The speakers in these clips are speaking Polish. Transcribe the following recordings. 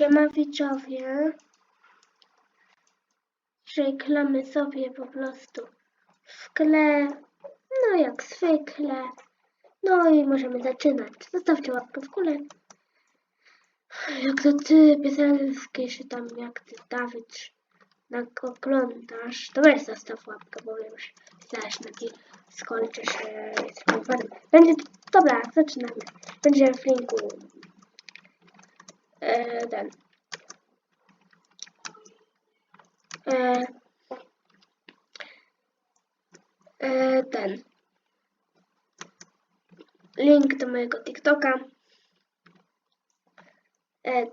Siema widzowie. Sobie po prostu w tle. No jak zwykle. No i możemy zaczynać. Zostawcie łapkę w górę. Jak to ty, piosenki, czy tam jak ty, Dawid, jak oglądasz, to weź zostaw łapkę, bo już zaś na e, jesteśmy pewni. Będzie, dobra, zaczynamy. Będzie w linku e, ten. E, e, ten. Link do mojego TikToka.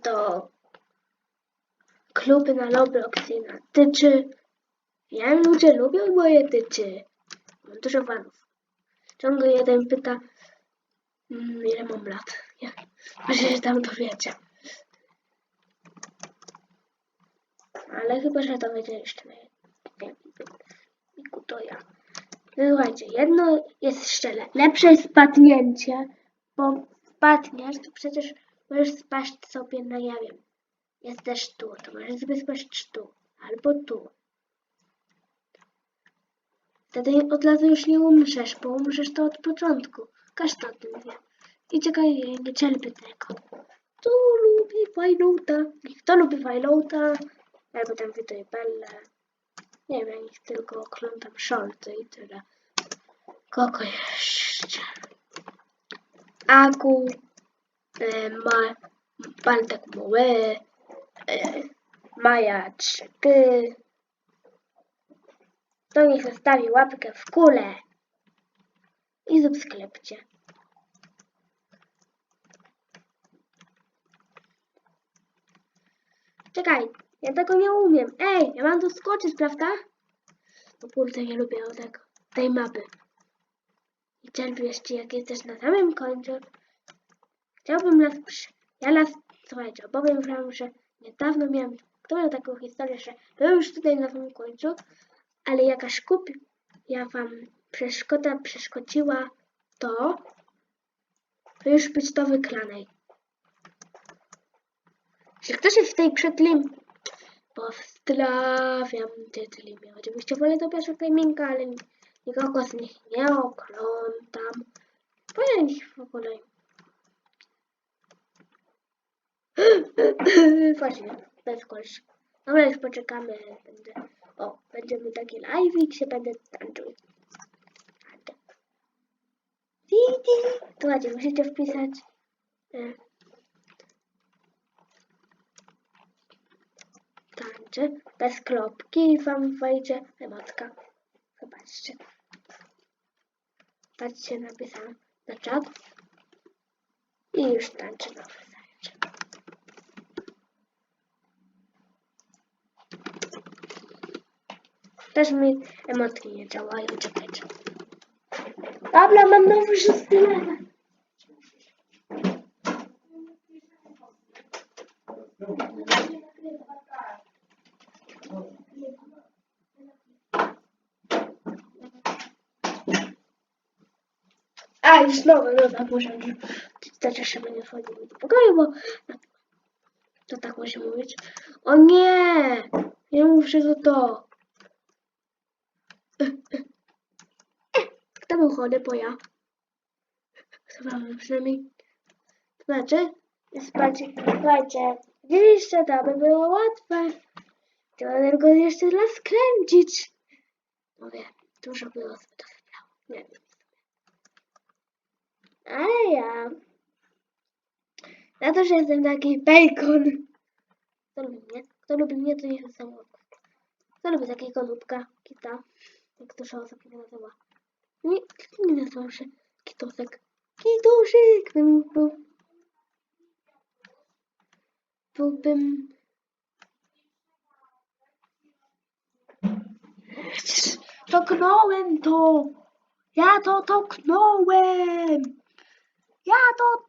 Do kluby na Roblox i na tyczy. Wiem, ludzie lubią moje tyczy. Mam dużo fanów. Ciągle jeden pyta, mm, ile mam lat. Ja, może się tam dowiecie. Ale chyba, że mnie. Nie, Miku, to ja. Słuchajcie, jedno jest szczere. Lepsze jest spadnięcie, bo spadniesz, to przecież możesz spaść sobie na, ja wiem, jesteś tu, to możesz sobie spaść tu, albo tu. Wtedy od razu już nie umrzesz, bo umrzesz to od początku. Każdy o tym wie. I czekaj, nie cierpię tego. Kto lubi Fajlouta? Kto lubi Fajlouta? Albo tam Witoj Belle. Nie wiem, ich tylko oglądam shorty i tyle. Kogo jeszcze? Aku, e, ma, Bartek Muły, e, Maja Trzyky. To niech zostawi łapkę w kulę i subskrypcie. Czekaj, ja tego nie umiem. Ej, ja mam tu skoczyć, prawda? No kurde, nie lubię tego, tej mapy. I czerpiesz ci, jak jesteś na samym końcu. Chciałbym las. Ja las... Słuchajcie, opowiem wam, że niedawno miałem... Miał taką historię, że był już tutaj na samym końcu, ale jakaś kup... Ja wam przeszkoda przeszkodziła to, to już być to wyklanej. Jeśli ktoś jest w tej przetlim, pozdrawiam Tytlimie. Oczywiście wolę do pierwszego gaminga, ale nikogo z nich nie oglądam. Ja ich w ogóle... Właśnie, bez koleś. Dobra, już poczekamy. Będę... O, będzie mi taki live i się będę tańczył. Słuchajcie, musicie wpisać... E, tańczy bez kropki i wam wejdzie emotka. Zobaczcie. Patrzcie, napisałam na czat. I już tańczy nowy zajączek. Też mi emotki nie działają, czekajcie. Dobra, mam nowy szósty level. A, już nowe, no tak muszę. Też jeszcze będę wchodził do pokoju, bo to tak musi mówić. O nie! Nie mów, że to to. Kto był chory, bo ja. Zobaczmy przynajmniej. To znaczy, spać, słuchajcie, widzieliście, to by było łatwe. Trzeba tylko jeszcze raz skręcić. Mówię, dużo było to wybrało. Nie wiem. Ja. Na to, że jestem taki bacon. Kto lubi mnie? Kto lubi mnie, to niech zostanie łapkę. Kto lubi takiego lubka? Kita. Jak to szała sobie nazywa. Nie, nie nazywał się Kitosek. Kitosek! Bym był... Byłbym... Toknąłem to! Ja to toknąłem! Ja to...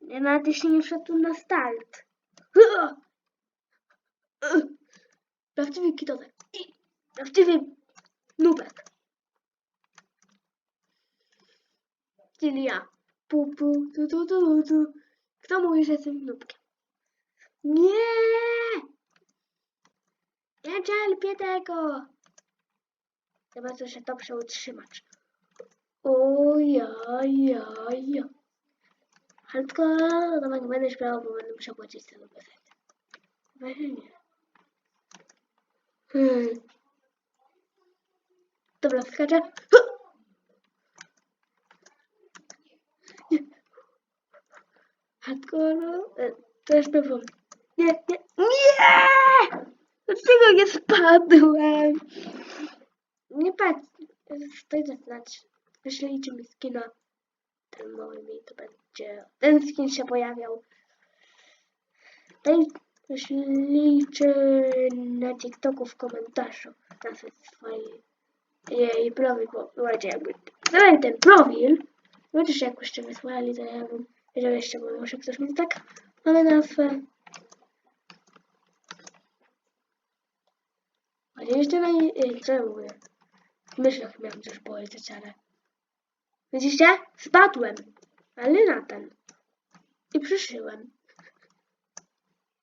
Ja nawet jeśli nie wszedł na start. Prawdziwy kitosek. I prawdziwy nubek. Czyli ja. Pu, pu, tu, tu, tu, tu. Kto mówi, że jestem nubkiem? Nie! Nie cierpię tego! Chyba się dobrze utrzymać. Ojajaj. Hardcore, no nie będę śpiewał, bo będę musiał płacić tego efekt. Weź nie. Hmm. Dobra, skaczę. Hardcore, e, to jest pewnie. Nie, nie, nie! Dlaczego nie spadłem? Nie patrz, stoi zaznacz. Wyślijcie mi skina. Ten mały mi to będzie. Ten skin się pojawiał. Daj wyślijcie na TikToku w komentarzu nazwę swojej jej profil, bo słuchajcie, jakby dałem ten profil, chociaż jak jeszcze wysłali, to ja bym wiedział jeszcze, bo może ktoś mi tak mamy nazwę. A jeszcze na co ja mówię? W myślach miałem coś powiedzieć, ale... Widzicie? Spadłem, ale na ten. I przyszyłem.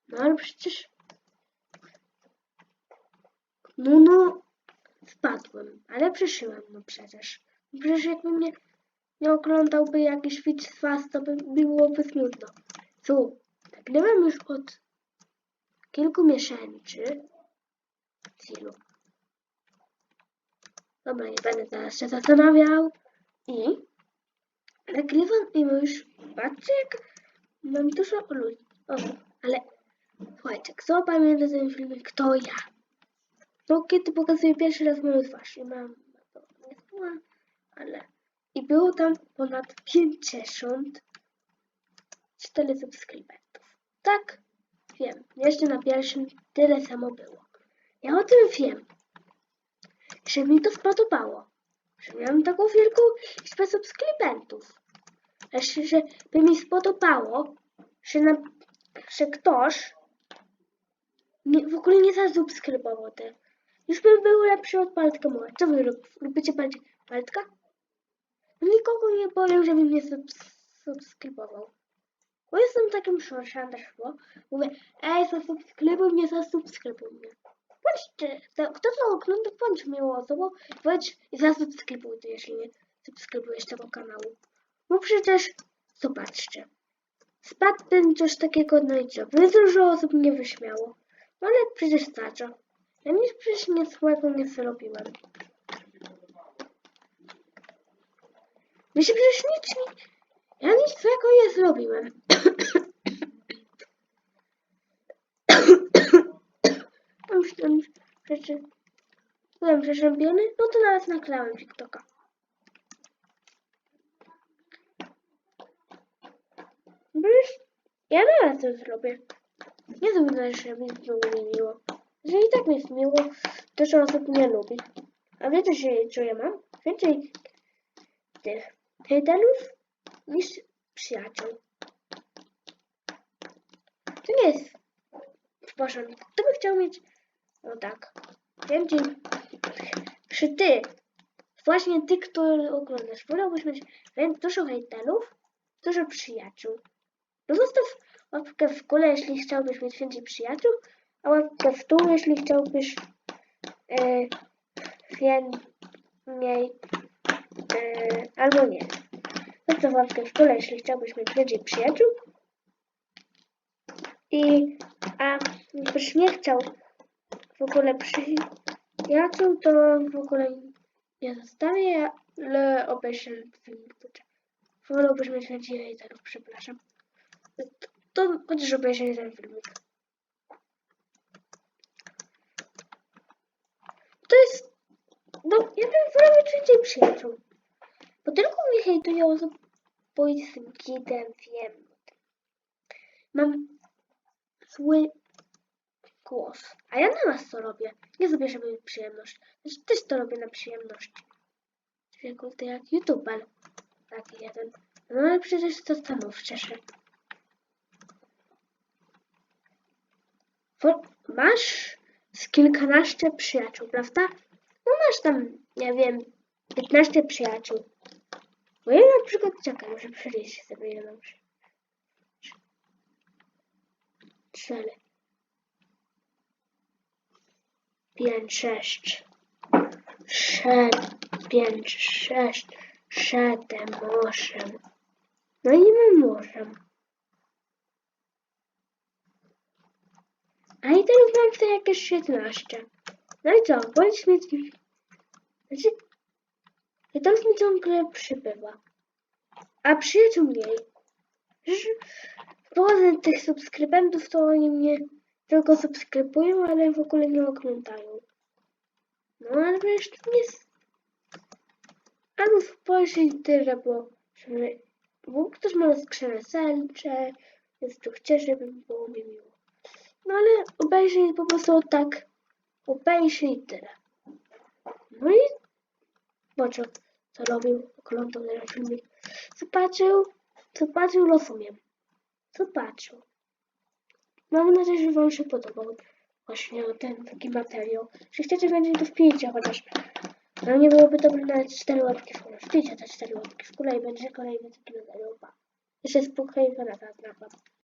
No ale przecież... No, no, spadłem, ale przyszyłem, no przecież. Przecież jakby mnie nie oglądałby jakiś widz z was, to by byłoby smutno. Tu, nagrywam już od kilku miesięcy. Chwilu. Dobra, nie będę teraz się zastanawiał. I nagrywam i już patrzcie jak mam dużo ludzi. osób. Ale słuchajcie, kto pamięta ten filmik, to ja. To kiedy pokazuję pierwszy raz moją twarz i mam, to nie była, ale i było tam ponad 50 4 subskrybentów. Tak, wiem. Jeszcze na pierwszym tyle samo było. Ja o tym wiem. Że mi to spodobało. Że miałem taką wielką liczbę subskrybentów. Jeszcze, że by mi spodobało, że, na, że ktoś nie, w ogóle nie zasubskrybował te. Już bym był lepszy od Paltka Moła. Co wy lub, lubicie Paltka? Nikogo nie powiem, żeby mnie subs- subskrybował. Bo jestem takim szorszem też było. Mówię, ej, zasubskrybuj mnie, zasubskrybuj mnie. To, kto to bądź miłą osobą, bądź i zasubskrybuj to, jeśli nie subskrybujesz tego kanału. Bo przecież, zobaczcie, spadłbym coś takiego na YouTube, więc dużo osób mnie wyśmiało. No ale przecież starcza. Ja nic przecież złego nie zrobiłem. Myślę, przecież nic mi... Ja nic złego nie zrobiłem. Już ten rzeczy... Byłem przeziębiony, no to nawet nagrałem TikToka. Wiesz, ja nawet to zrobię. Nie zrobię, że mi było niemiło. Że i tak mi jest miło, to że osób nie lubi. A wiecie, że, co ja mam? Więcej tych hejterów niż przyjaciół. To nie jest w porządku. To bym chciał mieć, no tak, więcej, że ty, właśnie ty, który oglądasz, wolałbyś mieć wię- dużo hejterów, dużo przyjaciół. No zostaw łapkę w górę, jeśli chciałbyś mieć więcej przyjaciół, a łapkę w dół, jeśli chciałbyś e, więcej, e, albo nie. Zostaw łapkę w górę, jeśli chciałbyś mieć więcej przyjaciół. I, a jakbyś nie chciał w ogóle przyjaciół, to w ogóle nie zostawię, ale obejrzę filmik. Wolałbyś mieć więcej hejterów, przepraszam. To, to chociaż obejrzę ten filmik. To jest... No, ja bym wolał mieć więcej przyjaciół. Bo tylko mnie hejtuje osób, bo jestem gidem, wiem. Mam zły głos. A ja na was to robię. Nie zrobię, żeby przyjemność. Znaczy, też to robię na przyjemność. Tylko to jak youtuber. Taki jeden. No ale przecież zastanówcie się. Wo- Masz z kilkanaście przyjaciół, prawda? No masz tam, nie wiem, 15 przyjaciół. Bo ja na przykład, czekaj, muszę przeliczyć sobie ile mam przy- Pięć, sześć. Siedem, pięć, sześć, siedem, osiem. No i mam osiem. A i teraz mam tutaj jakieś 16. No i co? Bądź mieć... Znaczy... I teraz mi ciągle przybywa. A przyjaciół mniej. Poza tych subskrybentów to oni mnie tylko subskrybują, ale w ogóle nie oglądają. No ale wiesz, to nie jest... Albo spojrzyj tyle, bo, żeby- bo ktoś ma skrzynę selcze, więc tu chcę, żeby było mi miło. No ale obejrzyj po prostu tak, obejrzyj tyle. No i zobaczył, co robił, oglądał ten filmik. Zobaczył, zobaczył, rozumiem. Zobaczył. Mam nadzieję, że Wam się podobał właśnie ten taki materiał. Jeśli chcecie więcej, to wpijcie chociaż. No nie byłoby dobre nawet 4 łapki w górę. Wpijcie te 4 łapki w górę i będzie kolejny taki materiał. Jeszcze spokojnie na na